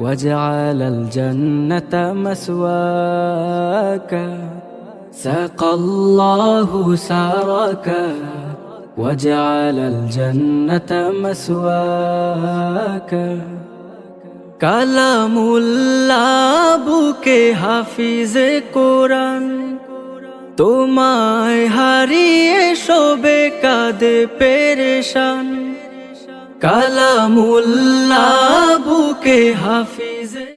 وجعل الجنة مسواك سقى الله سراك وجعل الجنة مسواك কালামুল্লাহ বুকে হাফিজে কোরআন তোমায় হারিয়ে শোবে কাঁদে পেরেশান কালামুল্লাহ বুকে হাফিজে